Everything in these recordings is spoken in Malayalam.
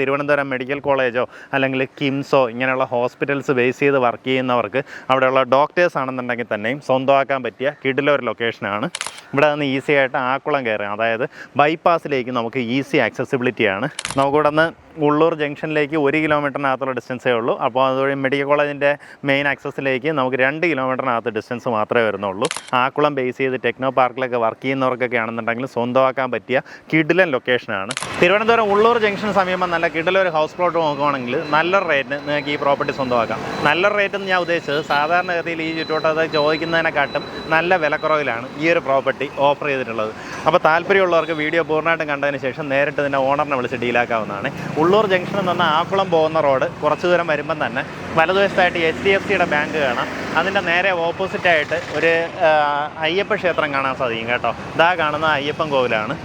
തിരുവനന്തപുരം മെഡിക്കൽ കോളേജോ അല്ലെങ്കിൽ കിംസോ ഇങ്ങനെയുള്ള ഹോസ്പിറ്റൽസ് ബേസ് ചെയ്ത് വർക്ക് ചെയ്യുന്നവർക്ക് അവിടെയുള്ള ഡോക്ടേഴ്സ് ആണെന്നുണ്ടെങ്കിൽ തന്നെയും സ്വന്തമാക്കാൻ പറ്റിയ കിടില ഒരു ലൊക്കേഷനാണ്. ഇവിടെ നിന്ന് ഈസി ആയിട്ട് ആക്കുളം കയറാം. അതായത് ബൈപ്പാസിലേക്ക് നമുക്ക് ഈസി ആക്സസിബിലിറ്റിയാണ് നമുക്കിവിടെ നിന്ന് ഉള്ളൂർ ജംഗ്ഷനിലേക്ക് ഒരു കിലോമീറ്ററിനകത്തുള്ള ഡിസ്റ്റൻസേ ഉള്ളൂ. അപ്പോൾ അതുവഴി മെഡിക്കൽ കോളേജിന്റെ മെയിൻ ആക്സസിലേക്ക് നമുക്ക് രണ്ട് കിലോമീറ്ററിനകത്ത് ഡിസ്റ്റൻസ് മാത്രമേ വരുന്നുള്ളൂ. ആക്കുളം ബേസ് ചെയ്ത് ടെക്നോ പാർക്കിലൊക്കെ വർക്ക് ചെയ്യുന്നവർക്കൊക്കെ ആണെന്നുണ്ടെങ്കിൽ സ്വന്തമാക്കാൻ പറ്റിയ കിഡിലൻ ലൊക്കേഷനാണ് തിരുവനന്തപുരം ഉള്ളൂർ ജംഗ്ഷന് സമീപം നല്ല കിഡിലൊരു ഹൗസ് പ്ലോട്ട് നോക്കുകയാണെങ്കിൽ നല്ല റേറ്റിന് നിങ്ങൾക്ക് ഈ പ്രോപ്പർട്ടി സ്വന്തമാക്കാം. നല്ല റേറ്റ് എന്ന് ഞാൻ ഉദ്ദേശിച്ചത് സാധാരണഗതിയിൽ ഈ ചുറ്റുവട്ടത്ത് ചോദിക്കുന്നതിനെക്കാട്ടും നല്ല വിലക്കുറവിലാണ് ഈ ഒരു പ്രോപ്പർട്ടി ഓഫർ ചെയ്തിട്ടുള്ളത്. അപ്പോൾ താല്പര്യമുള്ളവർക്ക് വീഡിയോ പൂർണമായിട്ടും കണ്ടതിന് ശേഷം നേരിട്ട് ഇതിന്റെ ഓണറിനെ വിളിച്ച് ഡീലാക്കാവുന്നതാണ് ഉള്ളൂർ ജംഗ്ഷനിൽ നിന്ന് ആക്കുളം പോകുന്ന റോഡ് കുറച്ച് ദൂരം വരുമ്പം തന്നെ. വലതുവശത്തായിട്ട് എച്ച് ഡി എഫ് സിയുടെ ബാങ്ക് കാണാം. അതിന്റെ നേരെ ഓപ്പോസിറ്റായിട്ട് ഒരു അയ്യപ്പ ക്ഷേത്രം കാണാൻ സാധിക്കും കേട്ടോ. ഇതാ കാണുന്ന അയ്യപ്പൻ കോവിലാണ്.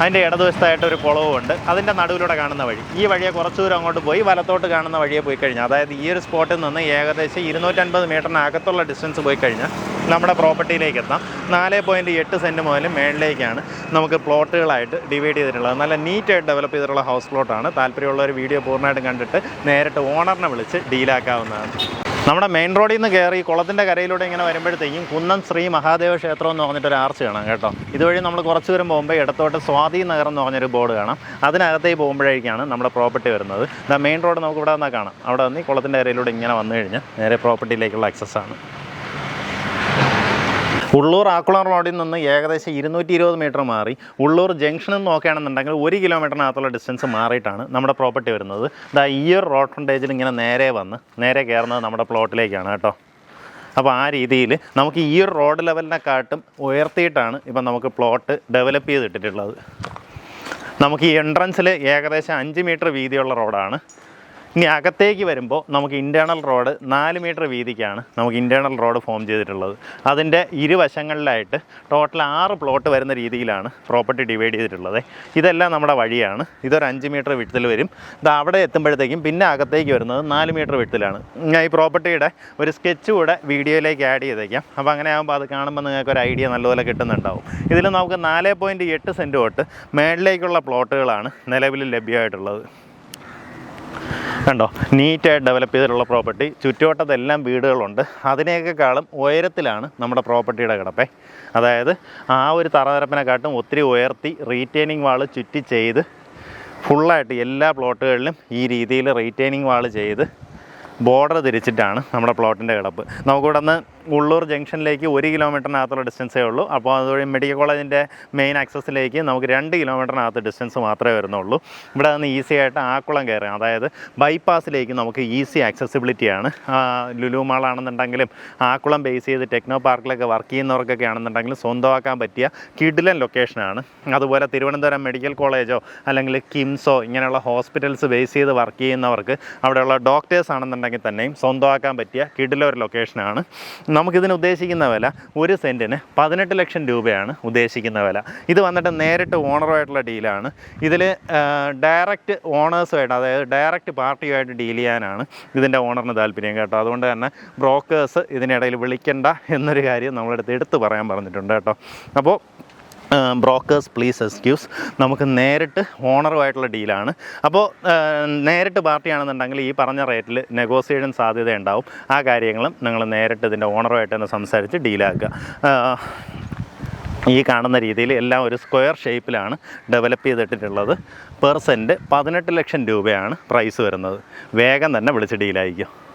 അതിന്റെ ഇടതുവശത്തായിട്ട് ഒരു കുളവുമുണ്ട് അതിന്റെ നടുവിലൂടെ കാണുന്ന വഴി. ഈ വഴിയെ കുറച്ച് ദൂരം അങ്ങോട്ട് പോയി വലത്തോട്ട് കാണുന്ന വഴിയെ പോയി കഴിഞ്ഞാൽ അതായത് ഈ ഒരു സ്പോട്ടിൽ നിന്ന് ഏകദേശം ഇരുന്നൂറ്റൻപത് മീറ്ററിനകത്തുള്ള ഡിസ്റ്റൻസ് പോയി കഴിഞ്ഞാൽ നമ്മുടെ പ്രോപ്പർട്ടിയിലേക്ക് എത്താം. നാല് പോയിന്റ് എട്ട് സെന്റ് മുതൽ മേളിലേക്കാണ് നമുക്ക് പ്ലോട്ടുകളായിട്ട് ഡിവൈഡ് ചെയ്തിട്ടുള്ളത്. നല്ല നീറ്റായിട്ട് ഡെവലപ്പ് ചെയ്തിട്ടുള്ള ഹൗസ് പ്ലോട്ടാണ്. താല്പര്യമുള്ളവർ വീഡിയോ പൂർണമായിട്ടും കണ്ടിട്ട് നേരിട്ട് ഓണറിനെ വിളിച്ച് ഡീലാക്കാവുന്നതാണ്. നമ്മുടെ മെയിൻ റോഡിൽ നിന്ന് കയറി കുളത്തിന്റെ കരയിലൂടെ ഇങ്ങനെ വരുമ്പോഴത്തേക്കും കുന്നം ശ്രീ മഹാദേവ ക്ഷേത്രം എന്ന് പറഞ്ഞിട്ടൊരു ആർച്ച് കാണാം കേട്ടോ. ഇതുവഴി നമ്മൾ കുറച്ച് ദൂരം പോകുമ്പോൾ ഇടത്തോട്ട് സ്വാതി നഗർ എന്ന് പറഞ്ഞൊരു ബോർഡ് കാണാം. അതിനകത്തേക്ക് പോകുമ്പോഴേക്കാണ് നമ്മുടെ പ്രോപ്പർട്ടി വരുന്നത്. ദാ മെയിൻ റോഡ് നമുക്ക് ഇവിടെ നിന്നാൽ കാണാം. അവിടെ നിന്ന് കുളത്തിന്റെ കരയിലൂടെ ഇങ്ങനെ വന്നു കഴിഞ്ഞാൽ നേരെ പ്രോപ്പർട്ടിയിലേക്കുള്ള ആക്സസ് ആണ്. ഉള്ളൂർ ആക്കുളം റോഡിൽ നിന്ന് ഏകദേശം ഇരുന്നൂറ്റി ഇരുപത് മീറ്റർ മാറി ഉള്ളൂർ ജംഗ്ഷനിൽ നോക്കുകയാണെന്നുണ്ടെങ്കിൽ ഒരു കിലോമീറ്ററിനകത്തുള്ള ഡിസ്റ്റൻസ് മാറിയിട്ടാണ് നമ്മുടെ പ്രോപ്പർട്ടി വരുന്നത്. ഇതാ ഈ ഒരു റോഡ് ഫ്രണ്ടേജിൽ ഇങ്ങനെ നേരെ വന്ന് നേരെ കയറുന്നത് നമ്മുടെ പ്ലോട്ടിലേക്കാണ് കേട്ടോ. അപ്പോൾ ആ രീതിയിൽ നമുക്ക് ഈ ഒരു റോഡ് ലെവലിനെക്കാട്ടും ഉയർത്തിയിട്ടാണ് ഇപ്പം നമുക്ക് പ്ലോട്ട് ഡെവലപ്പ് ചെയ്തിട്ടിട്ടുള്ളത്. നമുക്ക് ഈ എൻട്രൻസിൽ ഏകദേശം അഞ്ച് മീറ്റർ വീതിയുള്ള റോഡാണ് ഇനി അകത്തേക്ക് വരുമ്പോൾ നമുക്ക് ഇന്റേർണൽ റോഡ് നാല് മീറ്റർ വീതിക്കാണ് നമുക്ക് ഇന്റേർണൽ റോഡ് ഫോം ചെയ്തിട്ടുള്ളത്. അതിന്റെ ഇരുവശങ്ങളിലായിട്ട് ടോട്ടൽ ആറ് പ്ലോട്ട് വരുന്ന രീതിയിലാണ് പ്രോപ്പർട്ടി ഡിവൈഡ് ചെയ്തിട്ടുള്ളത്. ഇതെല്ലാം നമ്മുടെ വഴിയാണ്. ഇതൊരു അഞ്ച് മീറ്റർ വിട്ടത്തിൽ വരും. ഇത് അവിടെ എത്തുമ്പോഴത്തേക്കും പിന്നെ അകത്തേക്ക് വരുന്നത് നാല് മീറ്റർ വിട്ടത്തിലാണ് ഞാൻ ഈ പ്രോപ്പർട്ടിയുടെ ഒരു സ്കെച്ച് കൂടെ വീഡിയോയിലേക്ക് ആഡ് ചെയ്തേക്കാം. അപ്പോൾ അങ്ങനെ ആകുമ്പോൾ അത് കാണുമ്പോൾ നിങ്ങൾക്ക് ഒരു ഐഡിയ നല്ലപോലെ കിട്ടുന്നുണ്ടാവും. ഇതിൽ നമുക്ക് നാല് പോയിന്റ് എട്ട് സെന്റ് തൊട്ട് മേളിലേക്കുള്ള പ്ലോട്ടുകളാണ് നിലവിൽ ലഭ്യമായിട്ടുള്ളത്. കണ്ടോ നീറ്റായിട്ട് ഡെവലപ്പ് ചെയ്തിട്ടുള്ള പ്രോപ്പർട്ടി ചുറ്റുവട്ടത്തെല്ലാം വീടുകളുണ്ട്. അതിനേക്കാളും ഉയരത്തിലാണ് നമ്മുടെ പ്രോപ്പർട്ടിയുടെ കിടപ്പേ. അതായത് ആ ഒരു തറനിരപ്പിനെക്കാട്ടും ഒത്തിരി ഉയർത്തി റീറ്റെയിനിങ് വാൾ ചുറ്റി ചെയ്ത് ഫുള്ളായിട്ട് എല്ലാ പ്ലോട്ടുകളിലും ഈ രീതിയിൽ റീറ്റെയിനിങ് വാൾ ചെയ്ത് ബോർഡർ തിരിച്ചിട്ടാണ് നമ്മുടെ പ്ലോട്ടിന്റെ കിടപ്പ്. നമുക്കിവിടെ നിന്ന് ഉള്ളൂർ ജംഗ്ഷനിലേക്ക് ഒരു കിലോമീറ്ററിനകത്തുള്ള ഡിസ്റ്റൻസേ ഉള്ളൂ അപ്പോൾ അതുവഴി മെഡിക്കൽ കോളേജിന്റെ മെയിൻ ആക്സസിലേക്ക് നമുക്ക് രണ്ട് കിലോമീറ്ററിനകത്ത് ഡിസ്റ്റൻസ് മാത്രമേ വരുന്നുള്ളൂ. ഇവിടെ നിന്ന് ഈസി ആയിട്ട് ആക്കുളം കയറാം. അതായത് ബൈപ്പാസിലേക്ക് നമുക്ക് ഈസി ആക്സസിബിലിറ്റിയാണ് ലുലു മാളാണെന്നുണ്ടെങ്കിലും ആക്കുളം ബേസ് ചെയ്ത് ടെക്നോ പാർക്കിലൊക്കെ വർക്ക് ചെയ്യുന്നവർക്കൊക്കെ ആണെന്നുണ്ടെങ്കിലും സ്വന്തമാക്കാൻ പറ്റിയ കിഡിലൻ ലൊക്കേഷനാണ് അതുപോലെ തിരുവനന്തപുരം മെഡിക്കൽ കോളേജോ അല്ലെങ്കിൽ കിംസോ ഇങ്ങനെയുള്ള ഹോസ്പിറ്റൽസ് ബേസ് ചെയ്ത് വർക്ക് ചെയ്യുന്നവർക്ക് അവിടെയുള്ള ഡോക്ടേഴ്സ് ആണെന്നുണ്ടെങ്കിൽ തന്നെയും സ്വന്തമാക്കാൻ പറ്റിയ കിഡിലൊരു ലൊക്കേഷനാണ് നമുക്കിതിന് ഉദ്ദേശിക്കുന്ന വില ഒരു സെന്റിന് പതിനെട്ട് ലക്ഷം രൂപയാണ് ഉദ്ദേശിക്കുന്ന വില. ഇത് വന്നിട്ട് നേരിട്ട് ഓണറുമായിട്ടുള്ള ഡീലാണ്. ഇതിൽ ഡയറക്റ്റ് ഓണേഴ്സുമായിട്ട് അതായത് ഡയറക്റ്റ് പാർട്ടിയുമായിട്ട് ഡീൽ ചെയ്യാനാണ് ഇതിന്റെ ഓണറിന് താല്പര്യം കേട്ടോ. അതുകൊണ്ട് തന്നെ ബ്രോക്കേഴ്സ് ഇതിനിടയിൽ വിളിക്കണ്ട എന്നൊരു കാര്യം നമ്മളെടുത്ത് എടുത്ത് പറയാൻ പറഞ്ഞിട്ടുണ്ട് കേട്ടോ. അപ്പോൾ ബ്രോക്കേഴ്സ് പ്ലീസ് എക്സ്ക്യൂസ് നമുക്ക് നേരിട്ട് ഓണറുമായിട്ടുള്ള ഡീലാണ് അപ്പോൾ നേരിട്ട് പാർട്ടിയാണെന്നുണ്ടെങ്കിൽ ഈ പറഞ്ഞ റേറ്റിൽ നെഗോസിയേഷൻ സാധ്യത ഉണ്ടാവും ആ കാര്യങ്ങളും നിങ്ങൾ നേരിട്ട് ഇതിന്റെ ഓണറുമായിട്ട് തന്നെ സംസാരിച്ച് ഡീലാക്കുക ഈ കാണുന്ന രീതിയിൽ എല്ലാം ഒരു സ്ക്വയർ ഷേപ്പിലാണ് ഡെവലപ്പ് ചെയ്തിട്ടുള്ളത്. പെർസെന്റ് പതിനെട്ട് ലക്ഷം രൂപയാണ് പ്രൈസ് വരുന്നത്. വേഗം തന്നെ വിളിച്ച് ഡീലായിരിക്കും